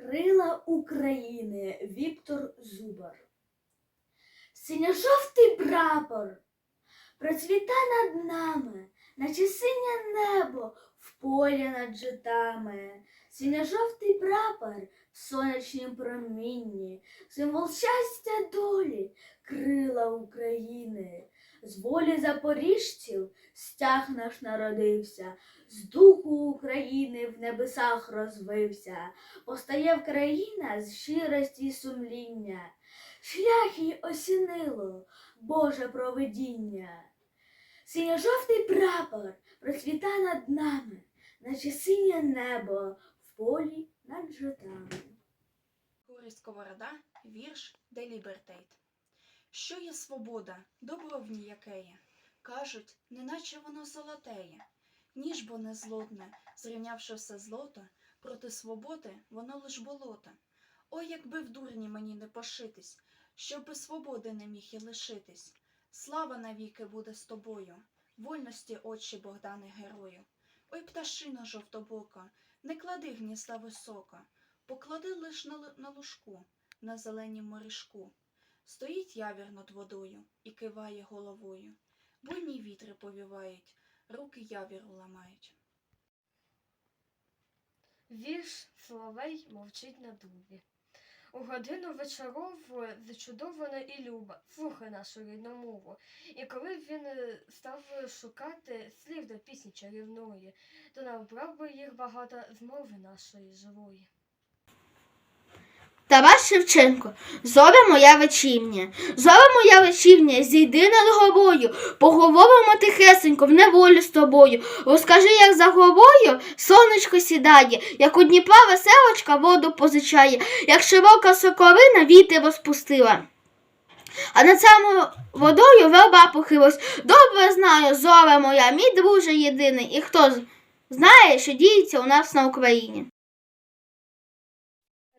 Крила України Віктор Зубар. Синьо-жовтий прапор процвіта над нами, наче синє небо в полі над житами. Синьо-жовтий прапор в сонячнім промінні, символ щастя долі, крила України. З волі запоріжців стяг наш народився, з духу України в небесах розвився. Постає в країна з щирості й сумління, шлях їй осінило Боже провидіння. Синьо-жовтий прапор процвіта над нами, наче синє небо в полі над житами. Горі Сковорода, вірш Де Лібертейт. Що є свобода, добро в ній якеє? Кажуть, неначе воно золотеє. Ніж бо не злотне, зрівнявши все злото, проти свободи воно лиш болото. Ой, якби в дурні мені не пошитись, щоб без свободи не міг і лишитись. Слава навіки буде з тобою, вольності очі Богдане герою. Ой, пташино жовтобока, не клади гнізда високо, поклади лиш на лужку, на зеленім морішку. Стоїть явір над водою і киває головою. Буйні вітри повівають, руки явіру ламають. Вірш Соловей мовчить на дубі. У годину вечорову зачудована і люба, слухай нашу рідну мову. І коли б він е, став шукати слів до пісні чарівної, то набрав би їх багато з мови нашої живої. Тарас Шевченко, зоре моя вечірня, зоре моя вечірня, зійди над горою, поговоримо тихесенько в неволі з тобою. Розкажи, як за горою сонечко сідає, як у Дніпра веселочка воду позичає, як широка сокорина вітер розпустила. А над самою водою верба похилась. Добре знаю, зоре моя, мій друже єдиний, і хто знає, що діється у нас на Україні.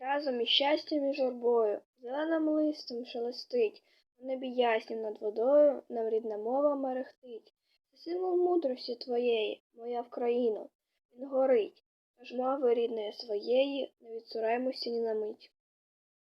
Разом із щастям і журбою, зеленим листом шелестить, у небі яснім над водою нам рідна мова мерехтить. Це символ мудрості твоєї, моя Вкраїно, він горить, тож мови рідної своєї не відсураймося ні на мить.